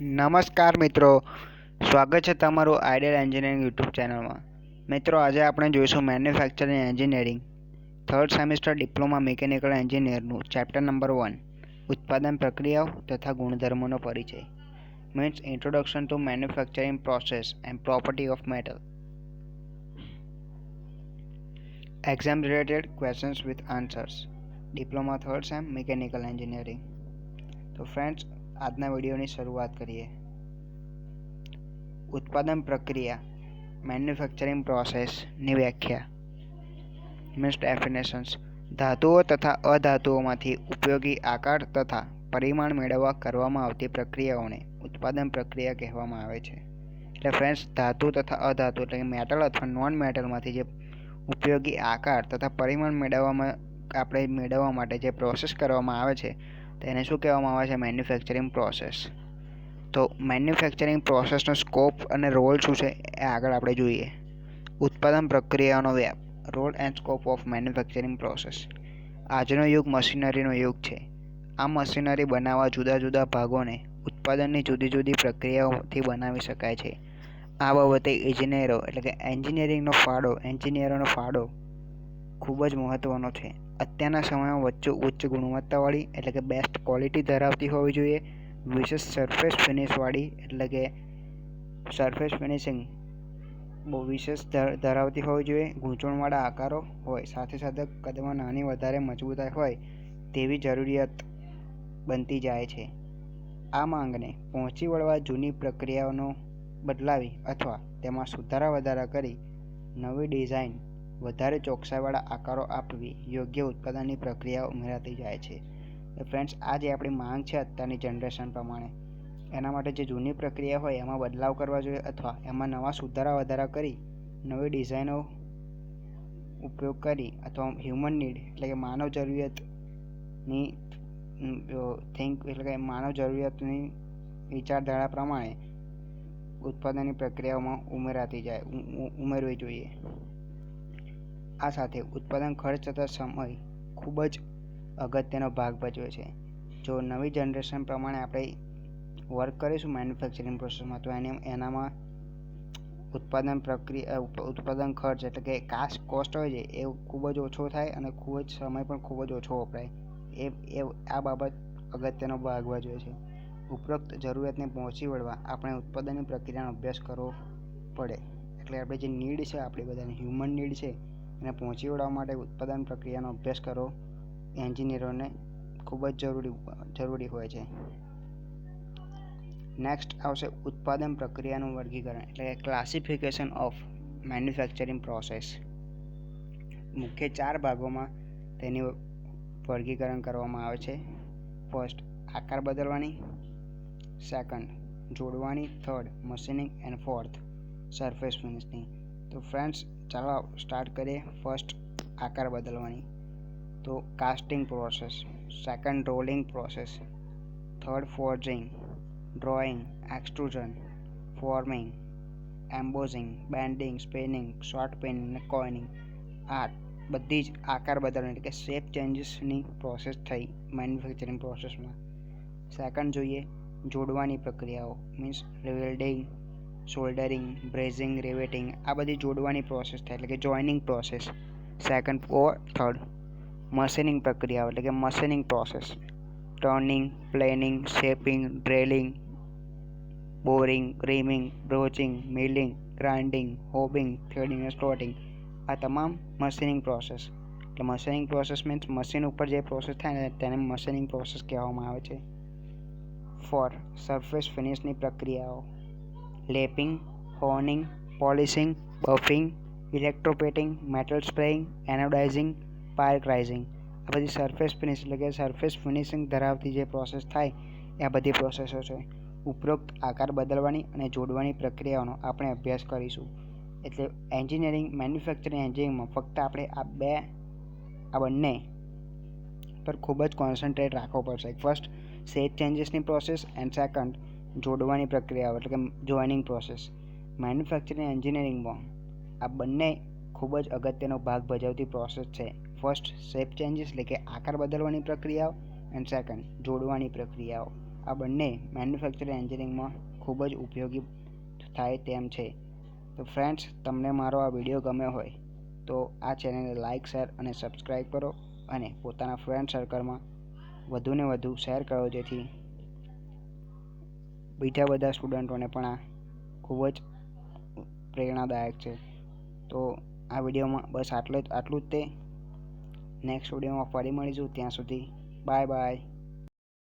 નમસ્કાર મિત્રો. સ્વાગત છે તમારું આઈડિયલ એન્જિનિયરિંગ યુટ્યુબ ચેનલમાં મિત્રો, આજે આપણે જોઈશું manufacturing engineering third semester diploma mechanical એન્જિનિયરનું chapter number one ઉત્પાદન પ્રક્રિયાઓ તથા ગુણધર્મોનો પરિચય. Means introduction to manufacturing process and property of metal exam related questions with answers diploma third sem mechanical engineering તો ફ્રેન્ડ્સ આજના વિડીયોની શરૂઆત કરીએ. ઉત્પાદન પ્રક્રિયા મેન્યુફેક્ચરિંગ પ્રોસેસની વ્યાખ્યા. મીન્સ ડેફિનેશન્સ ધાતુઓ તથા અધાતુઓમાંથી ઉપયોગી આકાર તથા પરિમાણ મેળવવા કરવામાં આવતી પ્રક્રિયાઓને ઉત્પાદન પ્રક્રિયા કહેવામાં આવે છે. એટલે ફ્રેન્ડ્સ ધાતુ તથા અધાતુ એટલે કે મેટલ અથવા નોન મેટલમાંથી જે ઉપયોગી આકાર તથા પરિમાણ મેળવવામાં, આપણે મેળવવા માટે જે પ્રોસેસ કરવામાં આવે છે તેને શું કહેવામાં આવે છે? મેન્યુફેક્ચરિંગ પ્રોસેસ તો મેન્યુફેક્ચરિંગ પ્રોસેસનો સ્કોપ અને રોલ શું છે એ આગળ આપણે જોઈએ. ઉત્પાદન પ્રક્રિયાનો વ્યાપ role and scope of manufacturing process આજનો યુગ મશીનરીનો યુગ છે. આ મશીનરી બનાવવા જુદા જુદા ભાગોને ઉત્પાદનની જુદી જુદી પ્રક્રિયાઓથી બનાવી શકાય છે. આ બાબતે ઇજનેરો એટલે કે એન્જિનિયરિંગનો ફાળો, એન્જિનિયરોનો ફાળો ખૂબ જ મહત્ત્વનો છે. અત્યારના સમયમાં વચ્ચે ઉચ્ચ ગુણવત્તાવાળી એટલે કે બેસ્ટ ક્વોલિટી ધરાવતી હોવી જોઈએ. વિશેષ સરફેસ ફિનિશવાળી એટલે કે સરફેસ ફિનિશિંગ બહુ વિશેષ ધરાવતી હોવી જોઈએ. ગૂંચવણવાળા આકારો હોય, સાથે સાથે કદમાં નાની વધારે મજબૂતાઈ હોય તેવી જરૂરિયાત બનતી જાય છે. આ માંગને પહોંચી વળવા જૂની પ્રક્રિયાઓનો બદલાવી અથવા તેમાં સુધારા વધારા કરી નવી ડિઝાઇન વધારે ચોકસાઈવાળા આકારો આપવી યોગ્ય ઉત્પાદનની પ્રક્રિયા ઉમેરાતી જાય છે. ફ્રેન્ડ્સ આ જે આપણી માંગ છે અત્યારની જનરેશન પ્રમાણે, એના માટે જે જૂની પ્રક્રિયા હોય એમાં બદલાવ કરવા જોઈએ અથવા એમાં નવા સુધારા વધારા કરી, નવી ડિઝાઇનો ઉપયોગ કરી અથવા હ્યુમન નીડ એટલે કે માનવ જરૂરિયાતની થિંક એટલે કે માનવ જરૂરિયાતની વિચારધારા પ્રમાણે ઉત્પાદનની પ્રક્રિયાઓમાં ઉમેરાતી જાય ઉમેરવી જોઈએ. આ સાથે ઉત્પાદન ખર્ચ તથા સમય ખૂબ જ અગત્યનો ભાગ ભજવે છે. જો નવી જનરેશન પ્રમાણે આપણે વર્ક કરીશું મેન્યુફેક્ચરિંગ પ્રોસેસમાં તો એને એનામાં ઉત્પાદન પ્રક્રિયા ઉત્પાદન ખર્ચ એટલે કે કાસ્ટ કોસ્ટ હોય છે, એ ખૂબ જ ઓછો થાય અને ખૂબ જ સમય પણ ખૂબ જ ઓછો વપરાય. એ એ, આ બાબત અગત્યનો ભાગ ભજવે છે. ઉપરોક્ત જરૂરિયાતને પહોંચી વળવા આપણે ઉત્પાદનની પ્રક્રિયાનો અભ્યાસ કરવો પડે. એટલે આપણે જે નીડ છે, આપણી બધાની હ્યુમન નીડ છે એને પહોંચી વળવા માટે ઉત્પાદન પ્રક્રિયાનો અભ્યાસ કરવો એન્જિનિયરોને ખૂબ જ જરૂરી જરૂરી હોય છે. નેક્સ્ટ આવશે ઉત્પાદન પ્રક્રિયાનું વર્ગીકરણ, એટલે ક્લાસિફિકેશન ઓફ મેન્યુફેક્ચરિંગ પ્રોસેસ મુખ્ય ચાર ભાગોમાં તેની વર્ગીકરણ કરવામાં આવે છે. ફર્સ્ટ આકાર બદલવાની. સેકન્ડ જોડવાની. Third machining and fourth surface finishing તો ફ્રેન્ડ્સ ચાલો સ્ટાર્ટ કરીએ ફર્સ્ટ આકાર બદલવાની. તો casting process second rolling process third forging drawing extrusion forming embossing bending spinning shot peening અને કોઇનિંગ આ બધી જ આકાર બદલવાની, એટલે કે શેપ ચેન્જીસની પ્રોસેસ થઈ મેન્યુફેક્ચરિંગ પ્રોસેસમાં સેકન્ડ જોઈએ, જોડવાની પ્રક્રિયાઓ means welding soldering brazing riveting આ બધી જોડવાની પ્રોસેસ થાય, એટલે કે joining process second or third machining પ્રક્રિયાઓ, એટલે કે machining process turning planing shaping drilling boring reaming broaching milling grinding hobbing threading અને સ્લોટિંગ આ તમામ મશીનિંગ પ્રોસેસ એટલે મશીનિંગ પ્રોસેસ મીન્સ મશીન ઉપર જે પ્રોસેસ થાય ને, તેને મશીનિંગ પ્રોસેસ કહેવામાં આવે છે. ફોર સરફેસ ફિનિશની પ્રક્રિયાઓ. Lapping, honing, polishing, buffing, electroplating, metal spraying, anodizing parkerizing આ બધી સરફેસ ફિનિશ, એટલે કે સરફેસ ફિનિશિંગ ધરાવતી જે પ્રોસેસ થાય, એ બધી પ્રોસેસો છે. ઉપરોક્ત આકાર બદલવાની અને જોડવાની પ્રક્રિયાઓનો આપણે અભ્યાસ કરીશું. એટલે એન્જિનિયરિંગ, મેન્યુફેક્ચરિંગ, એન્જિનિયરિંગમાં ફક્ત આપણે આ બે, આ બંને પર ખૂબ જ કોન્સન્ટ્રેટ રાખવો પડશે. ફર્સ્ટ સેટ ચેન્જીસની પ્રોસેસ એન્ડ સેકન્ડ જોડવાની પ્રક્રિયાઓ એટલે કે જોઈનિંગ પ્રોસેસ મેન્યુફેક્ચરિંગ એન્જિનિયરિંગમાં આ બંને ખૂબ જ અગત્યનો ભાગ ભજવતી પ્રોસેસ છે. ફર્સ્ટ શેપ ચેન્જીસ એટલે કે આકાર બદલવાની પ્રક્રિયાઓ એન્ડ સેકન્ડ જોડવાની પ્રક્રિયાઓ. આ બંને મેન્યુફેક્ચરિંગ એન્જિનિયરિંગમાં ખૂબ જ ઉપયોગી થાય તેમ છે. તો ફ્રેન્ડ્સ તમને મારો આ વીડિયો ગમ્યો હોય, તો આ ચેનલને લાઇક શેર અને સબસ્ક્રાઈબ કરો, અને પોતાના ફ્રેન્ડ સર્કલમાં વધુને વધુ શેર કરો, જેથી બીજા બધા સ્ટુડન્ટોને પણ આ ખૂબ જ પ્રેરણાદાયક છે. તો આ વિડીયોમાં બસ આટલું આટલું જ તે. નેક્સ્ટ વિડીયોમાં ફરી મળીશું. ત્યાં સુધી બાય બાય.